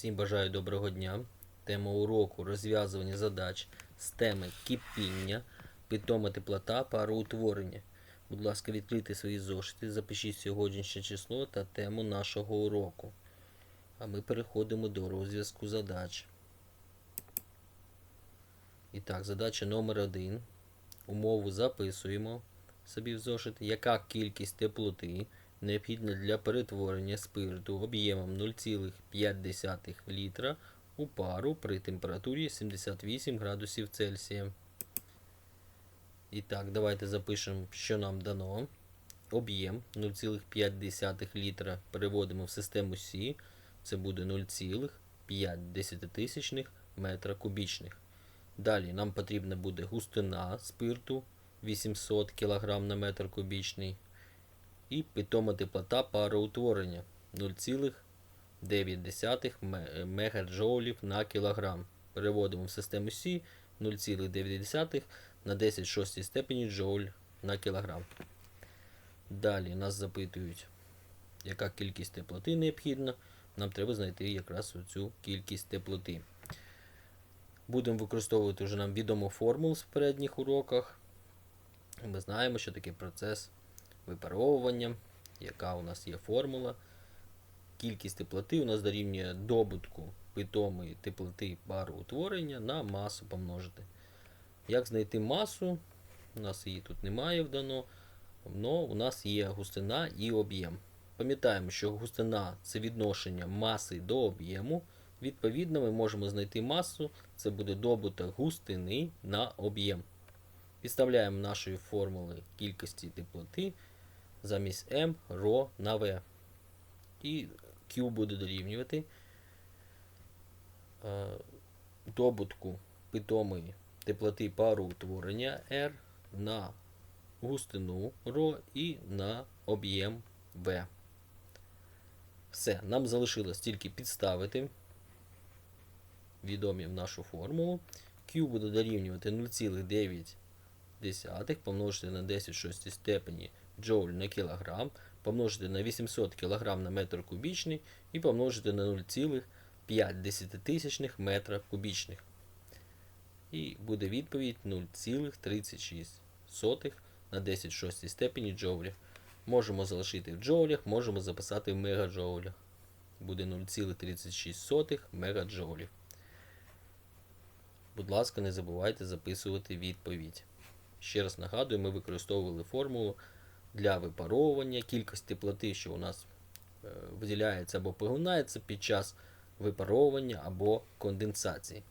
Всім бажаю доброго дня. Тема уроку розв'язування задач з теми кипіння, питома теплота, пароутворення. Будь ласка, відкрийте свої зошити, запишіть сьогоднішнє число та тему нашого уроку. А ми переходимо до розв'язку задач. І так, задача номер один. Умову записуємо собі в зошит. Яка кількість теплоти необхідна для перетворення спирту об'ємом 0,5 літра у пару при температурі 78 градусів Цельсія. І так, давайте запишемо, що нам дано. Об'єм 0,5 літра переводимо в систему Сі. Це буде 0,5 метра кубічних. Далі нам потрібна буде густина спирту 800 кг на метр кубічний. І питома теплота пароутворення 0,9 ме- мегаджоулів на кілограм. Переводимо в систему Сі 0,9 на 10 шостій степені джоуль на кілограм. Далі нас запитують, яка кількість теплоти необхідна. Нам треба знайти якраз цю кількість теплоти. Будемо використовувати вже нам відому формулу з передніх уроках. Ми знаємо, що таке процес випаровування, яка у нас є формула. Кількість теплоти у нас дорівнює добутку питомої теплоти пароутворення на масу помножити. Як знайти масу? У нас її тут немає вдано, але у нас є густина і об'єм. Пам'ятаємо, що густина це відношення маси до об'єму. Відповідно, ми можемо знайти масу, це буде добуток густини на об'єм. Підставляємо нашої формули кількості теплоти замість m ρ на v. І Q буде дорівнювати е, добутку питомої теплоти пароутворення R на густину ρ і на об'єм V. Все, нам залишилось тільки підставити відомі в нашу формулу. Q буде дорівнювати 0,9 помножити на 10 шостій степені джоуль на кілограм, помножити на 800 кг на метр кубічний і помножити на 0,5 метра кубічних. І буде відповідь 0,36 на 10 шостій степені джоулів. Можемо залишити в джоулях, можемо записати в мегаджоулях. Буде 0,36 мегаджоулів. Будь ласка, не забувайте записувати відповідь. Ще раз нагадую, ми використовували формулу для випаровування, кількість теплоти, що у нас е, виділяється або поглинається під час випаровування або конденсації.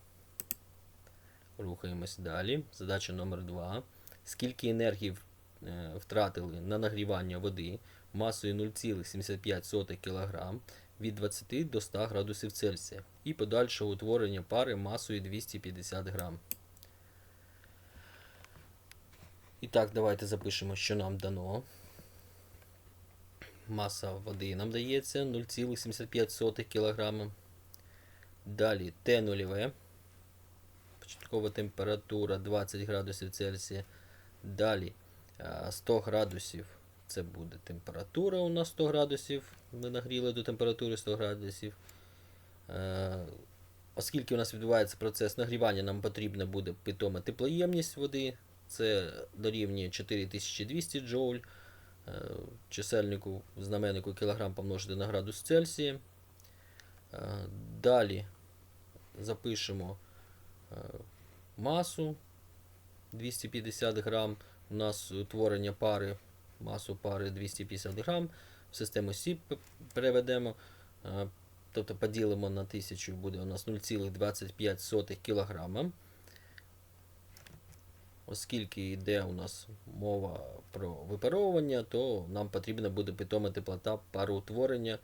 Рухаємось далі. Задача номер 2. Скільки енергії е, втратили на нагрівання води масою 0,75 кг від 20 до 100 градусів Цельсія і подальшого утворення пари масою 250 грам. І так, давайте запишемо, що нам дано. Маса води нам дається 0,75 кг. Далі Т0В. Початкова температура 20 градусів Цельсія. Далі 100 градусів. Це буде температура у нас 100 градусів. Ми нагріли до температури 100 градусів. Оскільки у нас відбувається процес нагрівання, нам потрібна буде питома теплоємність води. Це дорівнює 4200 джоуль. Е, Чисельнику знаменнику кілограм помножити на градус Цельсія. Е, Далі запишемо е, масу 250 грам. У нас утворення пари, масу пари 250 грам. В систему Сі переведемо. Тобто поділимо на 1000 буде у нас 0,25 кг. Оскільки йде у нас мова про випаровування, то нам потрібна буде питома теплота пароутворення.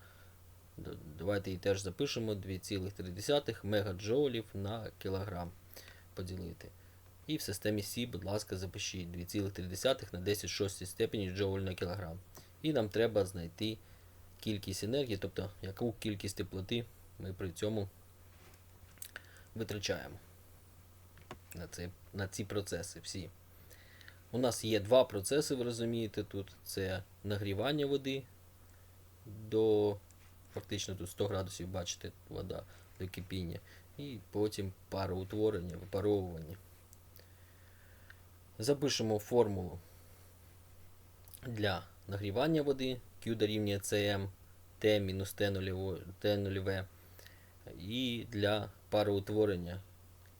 Давайте її теж запишемо 2,3 мегаджоулів на кілограм поділити. І в системі Сі, будь ласка, запишіть 2,3 на 10 шостій степені джоуль на кілограм. І нам треба знайти кількість енергії, тобто яку кількість теплоти ми при цьому витрачаємо на, це, на ці процеси всі. У нас є два процеси, ви розумієте, тут це нагрівання води до фактично тут 100 градусів, бачите, вода до кипіння. І потім пароутворення, випаровування. Запишемо формулу для нагрівання води Q дорівнює CM T мінус T нульове. І для пароутворення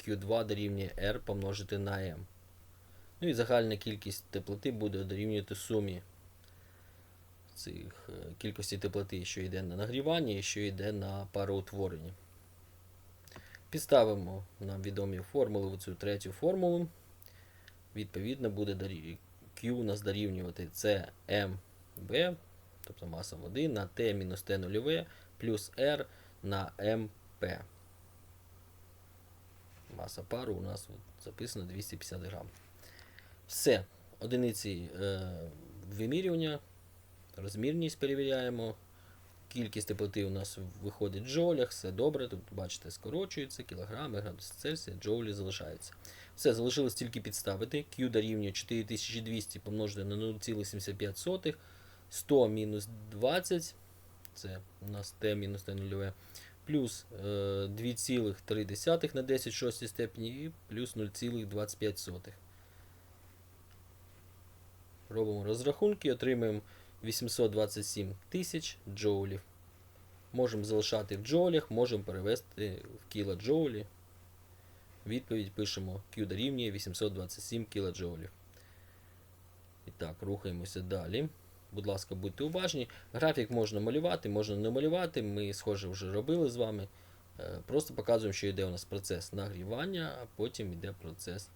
Q2 дорівнює R помножити на M. Ну і загальна кількість теплоти буде дорівнювати сумі цих е, кількості теплоти, що йде на нагрівання і що йде на пароутворення. Підставимо нам відомі формули в цю третю формулу. Відповідно, буде Q у нас дорівнювати CMV, тобто маса води, на T мінус T нульове плюс R на МП. Маса пару у нас от записано 250 грам. Все. Одиниці е, вимірювання, розмірність перевіряємо. Кількість теплоти у нас виходить в джоулях, все добре. Тут бачите, скорочується, кілограми, градуси Цельсія, джоулі залишаються. Все, залишилось тільки підставити. Q дорівнює 4200 помножити на 0,75. 100 мінус 20. Це у нас Т мінус Т нульове. Плюс е, 2,3 на 10 шостій степені і плюс 0,25. Робимо розрахунки, отримаємо 827 тисяч джоулів. Можемо залишати в джоулях, можемо перевести в кілоджоулі. Відповідь пишемо Q дорівнює 827 кілоджоулів. І так, рухаємося далі. Будь ласка, будьте уважні. Графік можна малювати, можна не малювати. Ми, схоже, вже робили з вами. Е, Просто показуємо, що йде у нас процес нагрівання, а потім йде процес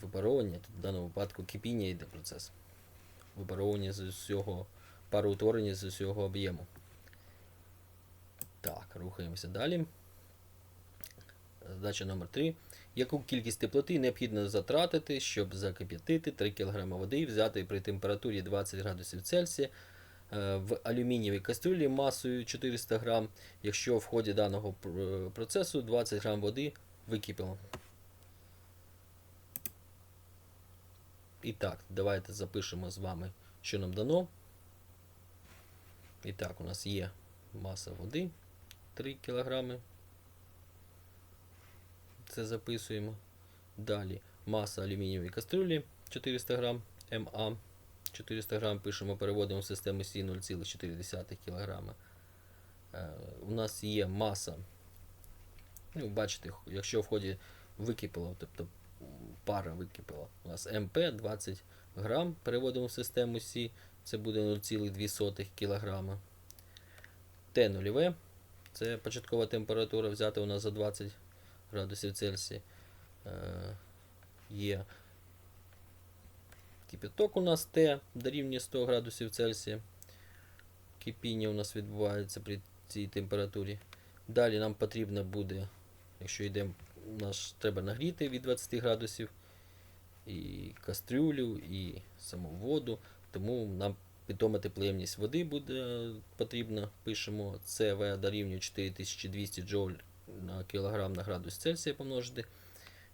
випаровування. Тут в даному випадку кипіння йде процес. Випаровування з усього пароутворення з усього об'єму. Так, рухаємося далі. Задача номер 3. Яку кількість теплоти необхідно затратити, щоб закип'ятити 3 кг води, взяти при температурі 20 градусів Цельсія е, в алюмінієвій кастрюлі масою 400 г, якщо в ході даного процесу 20 г води википіло. І так, давайте запишемо з вами, що нам дано. І так, у нас є маса води 3 кг. Це записуємо. Далі маса алюмінієвої кастрюлі 400 г МА. 400 г пишемо, переводимо в систему Сі 0,4 кг. У нас є маса. Ну, бачите, якщо в ході википіло, тобто пара википіла, у нас МП 20 грам, переводимо в систему Сі, це буде 0,2 кг. Т 0 це початкова температура, взята у нас за 20 градусів Цельсія. Е, є кипяток у нас Т дорівнює 100 градусів Цельсія. Кипіння у нас відбувається при цій температурі. Далі нам потрібно буде, якщо йдемо, наш треба нагріти від 20 градусів і кастрюлю, і саму воду. Тому нам питома теплоємність води буде потрібна. Пишемо СВ дорівнює 4200 джоуль на кілограм на градус Цельсія помножити.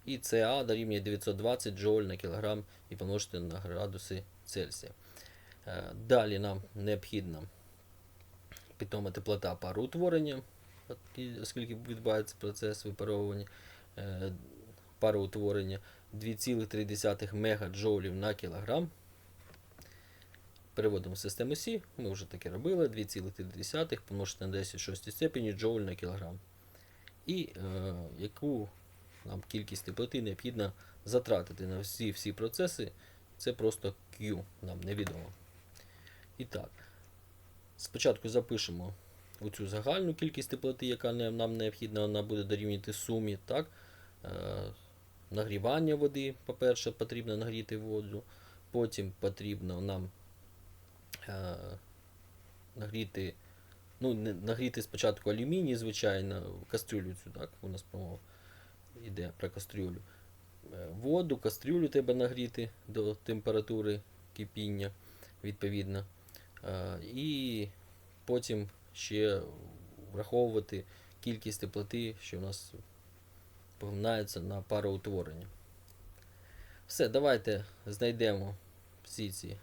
І СА дорівнює 920 джоуль на кілограм і помножити на градуси Цельсія. Е, Далі нам необхідна питома теплота пароутворення, оскільки відбувається процес випаровування е, пароутворення 2,3 мегаджоулів на кілограм. Переводимо в систему Сі, ми вже таке робили, 2,3 помножити на 10 6 степені джоуль на кілограм. І е, яку нам кількість теплоти необхідно затратити на всі всі процеси, це просто Q, нам невідомо. І так, спочатку запишемо оцю загальну кількість теплоти, яка нам необхідна, вона буде дорівнювати сумі. Так? Е, нагрівання води, по-перше, потрібно нагріти воду. Потім потрібно нам е, нагріти, ну, нагріти спочатку алюміній, звичайно, кастрюлю цю, так, у нас промова йде про кастрюлю. Е, Воду, кастрюлю треба нагріти до температури кипіння, відповідно. Е, І потім ще враховувати кількість теплоти, що у нас погнається на пароутворення. Все, давайте знайдемо всі ці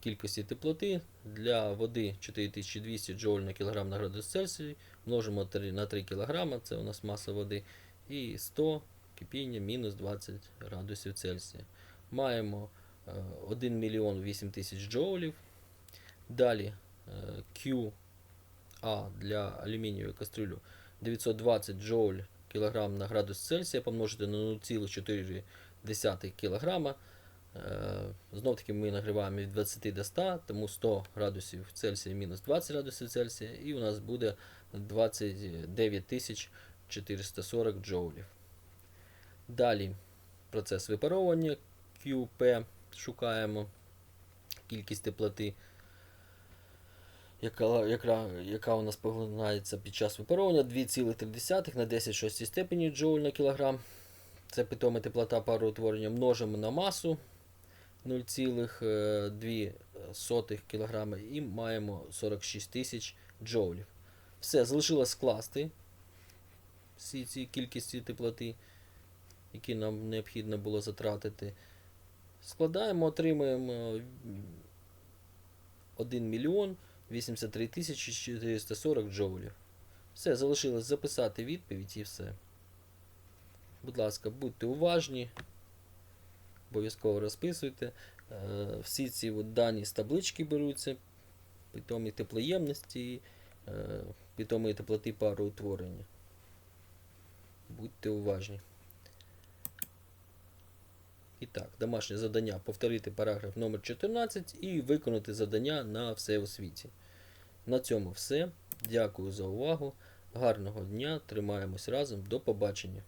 кількості теплоти. Для води 4200 джоуль на кілограм на градус Цельсій. Множимо три- на 3 кг, це у нас маса води. І 100 кипіння мінус 20 градусів Цельсія. Маємо е, 1 мільйон 8 тисяч джоулів. Далі е, QA для алюмінієвої кастрюлю 920 джоуль кілограм на градус Цельсія помножити на 0,4 кг. Знов таки ми нагріваємо від 20 до 100, тому 100 градусів Цельсія мінус 20 градусів Цельсія, і у нас буде 29 440 джоулів. Далі процес випаровування QP шукаємо кількість теплоти, яка, яка, яка у нас поглинається під час випаровування 2,3 на 10 степені джоуль на кілограм. Це питома теплота пароутворення множимо на масу 0,2 кг і маємо 46 тисяч джоулів. Все, залишилось скласти всі ці кількості теплоти, які нам необхідно було затратити. Складаємо, отримуємо 1 мільйон 83 тисячі 440 джоулів. Все, залишилось записати відповідь і все. Будь ласка, будьте уважні, обов'язково розписуйте. Е, Всі ці от дані з таблички беруться, питомі теплоємності, е, питомі теплоти пароутворення. Будьте уважні. І так, домашнє завдання повторити параграф номер 14 і виконати завдання на все у світі. На цьому все. Дякую за увагу. Гарного дня. Тримаємось разом. До побачення.